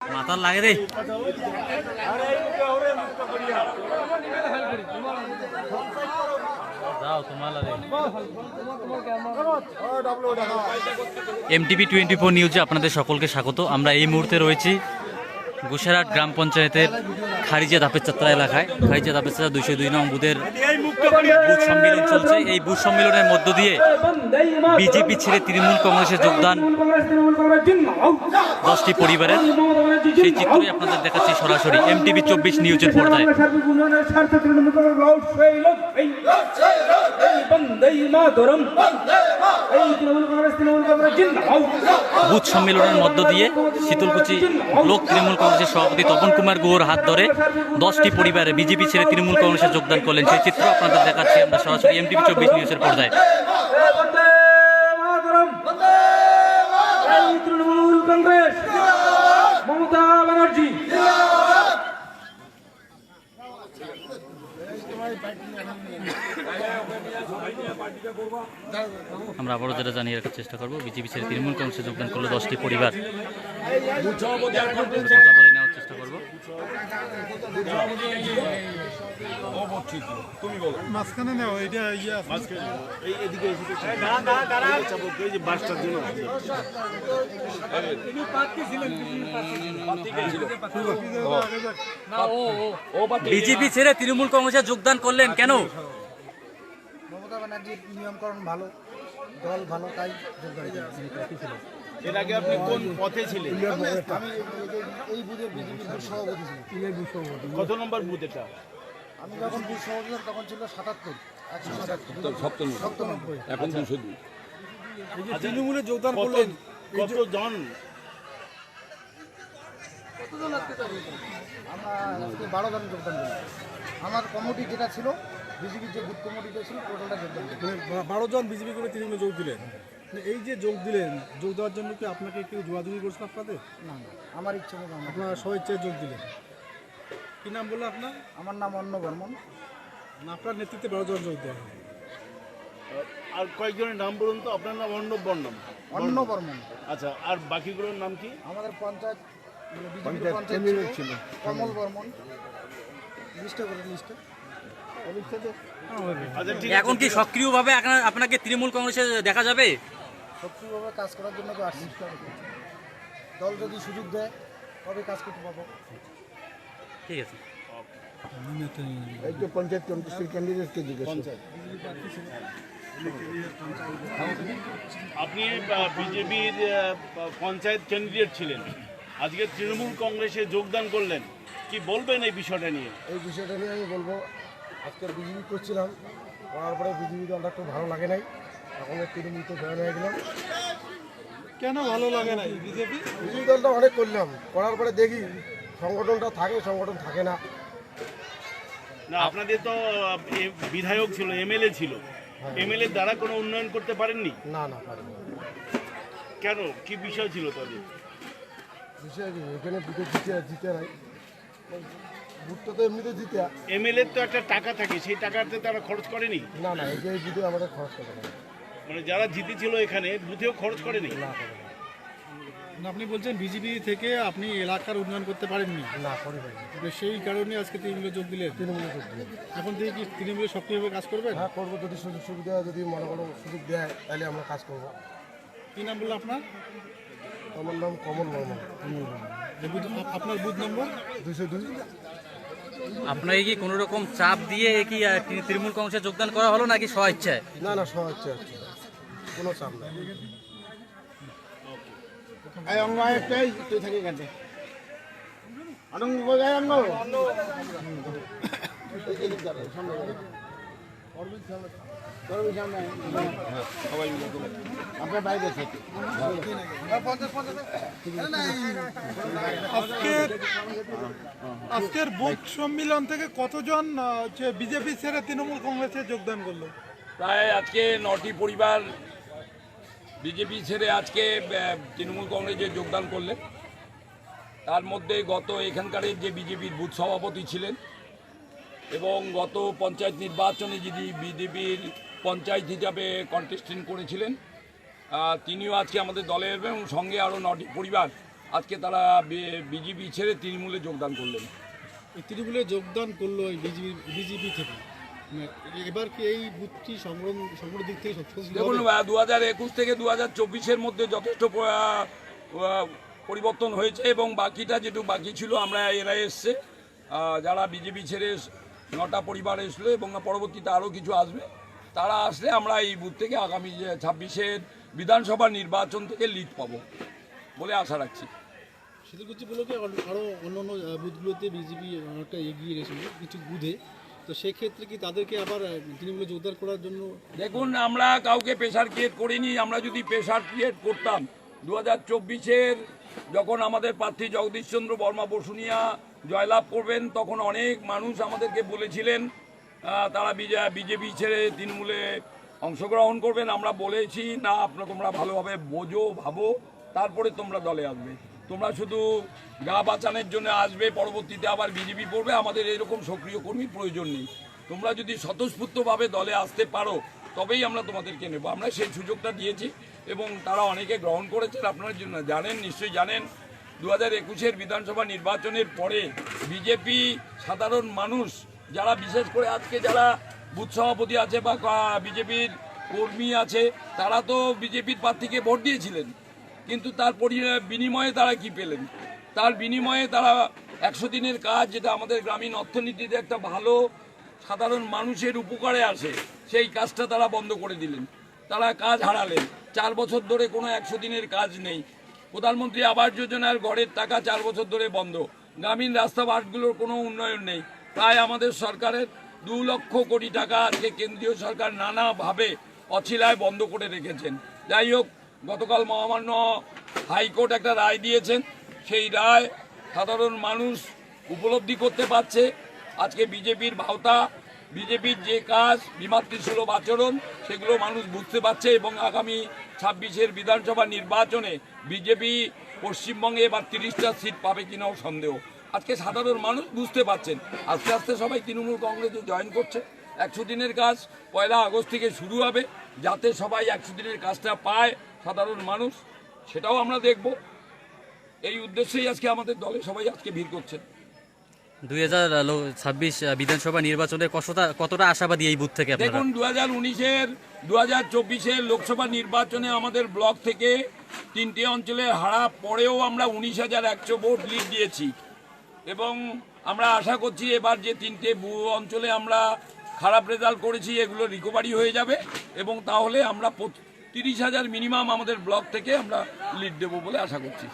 মাথার লাগে রে। এমটিভি টোয়েন্টি ফোর নিউজে আপনাদের সকলকে স্বাগত। আমরা এই মুহূর্তে রয়েছি গুসারাট গ্রাম পঞ্চায়েতের খারিজা ধাপের যাত্রা এলাকায়। খারিজা ধাপের যাত্রা দুইশো দুই নং বুথের বুথ সম্মেলন চলছে। এই বুথ সম্মেলনের মধ্য দিয়ে বিজেপি ছেড়ে তৃণমূল কংগ্রেসে যোগদান দশটি পরিবারের। সেই চিত্রই আপনাদের দেখাচ্ছি সরাসরি। এমটিভি চব্বিশ নিউজের পর্দায়। বুথ সম্মেলনের মধ্য দিয়ে শীতলকুচি ব্লক তৃণমূল কংগ্রেসের সভাপতি তপন কুমার গুহর হাত ধরে দশটি পরিবারে বিজেপি ছেড়ে তৃণমূল কংগ্রেসে যোগদান করলেন। সেই চিত্র আপনাদের দেখাচ্ছি আমরা সরাসরি এমটিভি চব্বিশ নিউজের পর্দায়। আমরা আবারও যেটা জানিয়ে রাখার চেষ্টা করব, বিজেপি ছেড়ে তৃণমূল কংগ্রেসে যোগদান করল দশটি পরিবার। মাঝখানে নেও এটা ইয়ে। বিজেপি ছেড়ে তৃণমূল কংগ্রেসে যোগদান করলেন কেন? মমতা ব্যানার্জির নিয়মকরণ ভালো দল ভালো তাই যোগদান। এর আগে আপনি কোন পথে ছিলেন? আমি এই বুথের বিজেপির সভাপতি ছিলাম। কত নম্বর বুথ এটা? আমি যখন বুথ সভাপতি ছিলাম তখন ছিল সাতাত্তর। একশো সাতাত্তর। সপ্তানব্বই এখন দুশো দুই। তৃণমূলে যোগদান কত করলেন কত জন আমরা আজকে বারো জন যোগদান আমার কমিটি যেটা ছিল বিজেপির যে বুথ কমিটিটা ছিল টোটালটা যোগদান মানে বারো জন বিজেপি করে তৃণমূলে যোগ দিলেন। এই যে যোগ দিলেন যোগ দেওয়ার জন্য কি আপনাকে কেউ জোয়াজুরি করছিল আপনাদের না না আমার ইচ্ছে মতো আমরা আপনারা স্বেচ্ছায় যোগ দিলেন। কী নাম বলল আপনার? আমার নাম অন্ন বর্মন। আপনার নেতৃত্বে বারো জন যোগ দেওয়া হয়। আর কয়েকজনের নাম বলুন তো আপনার নাম অন্য বর্ণম অন্ন বর্মন। আচ্ছা আর বাকিগুলোর নাম কি? আমাদের পঞ্চায়েত মানে পঞ্চায়েত ছিল কমল বর্মন লিস্টে করে লিস্টে এখন কি সক্রিয়ভাবে আপনাকে তৃণমূল কংগ্রেসে দেখা যাবে? সক্রিয়ভাবে কাজ করার জন্য তো আসছি। দল যদি সুযোগ দেয় তবে কাজ করতে পারব। ঠিক আছে। একটু পঞ্চায়েত কমিটির ক্যান্ডিডেটকে জিজ্ঞেস আপনি বিজেপির পঞ্চায়েত ক্যান্ডিডেট ছিলেন। আজকে তৃণমূল কংগ্রেসে যোগদান করলেন। কি বলবেন এই বিষয়টা নিয়ে? এই বিষয়টা নিয়ে আমি বলব আজকে বিজেপি করছিলাম। করার পরে বিজেপি দলটা একটু ভালো লাগে নাই। এখন একটু তৃণমূলতে জয়েন হয়ে গেলাম। কেন ভালো লাগে নাই বিজেপি? বিজেপি দলটা অনেক করলাম। করার পরে দেখি সংগঠনটা থাকে সংগঠন থাকে না। না আপনাদের তো বিধায়ক ছিল এমএলএ ছিল। এমএলএ দ্বারা কোনো উন্নয়ন করতে পারেননি? না না পারে না। কেন? কি বিষয় ছিল তাদের? বিষয় এখানে বুথে জিতে জিতে নাই। তো এমনিতে জিতে এমএলএ তো একটা টাকা থাকে সেই টাকাতে তারা খরচ করেনি? না না এই যে বুথে আমাদের খরচ করতে হবে। মানে যারা জিতেছিল এখানে বুথেও খরচ করেনি? না করে না। না, আপনি বলছেন বিজেপি থেকে আপনি এলাকার উন্নয়ন করতে পারেননি। না করে পারি তো সেই কারণে আজকে তৃণমূলে যোগ দিলেন। তৃণমূলে যোগ দিই এখন থেকে কি তৃণমূলে সক্রিয়ভাবে কাজ করবেন? হ্যাঁ করব যদি সুযোগ সুবিধা যদি মনে করো সুযোগ দেয় তাহলে আমরা কাজ করব। কি নাম বলল আপনার? আমার নাম কমল বুথ- আপনার বুথ নম্বর? দুশো দুই। আপনাকে কি কোনো রকম চাপ দিয়ে কি তৃণমূল কংগ্রেসে যোগদান করা হলো নাকি স্বইচ্ছায়? না না হচ্ছে কোনো চাপ নাই। অঙ্গ একটাই তুই থাকি অঙ্গ। কোথায় অঙ্গ আপনার বাইরে থেকে আজকের আজকের বুথ সম্মেলন থেকে কতজন হচ্ছে বিজেপি ছেড়ে তৃণমূল কংগ্রেসে যোগদান করল? প্রায় আজকে নটি পরিবার বিজেপি ছেড়ে আজকে তৃণমূল কংগ্রেসে যোগদান করলেন। তার মধ্যে গত এখানকার যে বিজেপির বুথ সভাপতি ছিলেন এবং গত পঞ্চায়েত নির্বাচনে যিনি বিজেপির পঞ্চায়েত হিসাবে কন্টেস্টেন্ট করেছিলেন তিনিও আজকে আমাদের দলে এবং সঙ্গে আরও নটি পরিবার আজকে তারা বিজেপি ছেড়ে তৃণমূলে যোগদান করলেন। এই তৃণমূলে যোগদান করল এই বিজেপি বিজেপি থেকে। মানে এবার কি এই বুথটি সংগ্রাম দিক থেকে দেখুন দু হাজার একুশ থেকে দু হাজার চব্বিশের মধ্যে যথেষ্ট পরিবর্তন হয়েছে এবং বাকিটা যেটু বাকি ছিল আমরা এরা এসছে। যারা বিজেপি ছেড়ে নটা পরিবার এসলো এবং পরবর্তীতে আরও কিছু আসবে তারা আসলে আমরা এই বুথ থেকে আগামী ছাব্বিশের বিধানসভা নির্বাচন থেকে লিড পাবো বলে আশা রাখছি। শীতলকুচি ব্লকে আরো- অন্য আহ, বুথগুলোতে বিজেপি অনেকটা এগিয়ে গেছিল কিছু বুধে তো সেক্ষেত্রে কি তাদেরকে আবার তৃণমূলে যোগদান করার জন্য দেখুন আমরা কাউকে প্রেশার ক্রিয়েট করিনি আমরা যদি প্রেশার ক্রিয়েট করতাম দু হাজার চব্বিশের যখন আমাদের প্রার্থী জগদীশচন্দ্র বর্মা বসুনিয়া জয়লাভ করবেন তখন অনেক মানুষ আমাদেরকে বলেছিলেন তারা বিজেপি ছেড়ে তৃণমূলে অংশগ্রহণ করবেন। আমরা বলেছি না আপনার তোমরা ভালোভাবে বোঝো ভাবো তারপরে তোমরা দলে আসবে। তোমরা শুধু গা বাঁচানোর জন্য আসবে, পরবর্তীতে আবার বিজেপি পড়বে, আমাদের এরকম সক্রিয় কর্মীর প্রয়োজন নেই। তোমরা যদি স্বতঃস্ফূর্তভাবে দলে আসতে পারো, তবেই আমরা তোমাদেরকে নেব। আমরা সেই সুযোগটা দিয়েছি এবং তারা অনেকে গ্রহণ করেছেন, আপনারা জন্য জানেন, নিশ্চয়ই জানেন দু হাজার একুশের বিধানসভা নির্বাচনের পরে বিজেপি সাধারণ মানুষ, যারা বিশেষ করে আজকে যারা বুথ সভাপতি আছে বা বিজেপির কর্মী আছে, তারা তো বিজেপির প্রার্থীকে ভোট দিয়েছিলেন। কিন্তু তার বিনিময়ে তারা কি পেলেন? তার বিনিময়ে তারা একশো দিনের কাজ, যেটা আমাদের গ্রামীণ অর্থনীতিতে একটা ভালো সাধারণ মানুষের উপকারে আসে, সেই কাজটা তারা বন্ধ করে দিলেন। তারা কাজ হারালেন। চার বছর ধরে কোনো একশো দিনের কাজ নেই। প্রধানমন্ত্রী আবাস যোজনার ঘরের টাকা চার বছর ধরে বন্ধ। গ্রামীণ রাস্তাঘাটগুলোর কোনো উন্নয়ন নেই। প্রায় আমাদের সরকারের দু লক্ষ কোটি টাকা আজকে কেন্দ্রীয় সরকার নানাভাবে অছিলায় বন্ধ করে রেখেছেন। যাই হোক গতকাল মহামান্য হাইকোর্ট একটা রায় দিয়েছেন। সেই রায় সাধারণ মানুষ উপলব্ধি করতে পারছে। আজকে বিজেপির ভাওতা, বিজেপির যে কাজ, বিমাতৃসুলভ আচরণ, সেগুলো মানুষ বুঝতে পারছে এবং আগামী ছাব্বিশের বিধানসভা নির্বাচনে বিজেপি পশ্চিমবঙ্গে এবার তিরিশটা সিট পাবে কিনাও সন্দেহ। আজকে সাধারণ মানুষ বুঝতে পারছেন। আস্তে আস্তে সবাই তৃণমূল কংগ্রেসে জয়েন করছে। একশো দিনের কাজ পয়লা আগস্ট থেকে শুরু হবে। যাতে সবাই একশো দিনের কাজটা পায়। সাধারণ মানুষ সেটাও আমরা দেখব। এই উদ্দেশ্যেই আজকে আমাদের দলে সবাই আজকে ভিড় করছেন। দুই হাজার ছাব্বিশ বিধানসভা নির্বাচনে কতটা কতটা আশাবাদী এই বুথ থেকে দেখুন দু হাজার উনিশের দু হাজার চব্বিশের লোকসভা নির্বাচনে আমাদের ব্লক থেকে তিনটে অঞ্চলে হারা পরেও আমরা উনিশ হাজার একশো ভোট লিড দিয়েছি। এবং আমরা আশা করছি এবার যে তিনটে অঞ্চলে আমরা খারাপ রেজাল্ট করেছি এগুলো রিকভারি হয়ে যাবে এবং তাহলে আমরা তিরিশ হাজার মিনিমাম আমাদের ব্লক থেকে আমরা লিড দেবো বলে আশা করছি।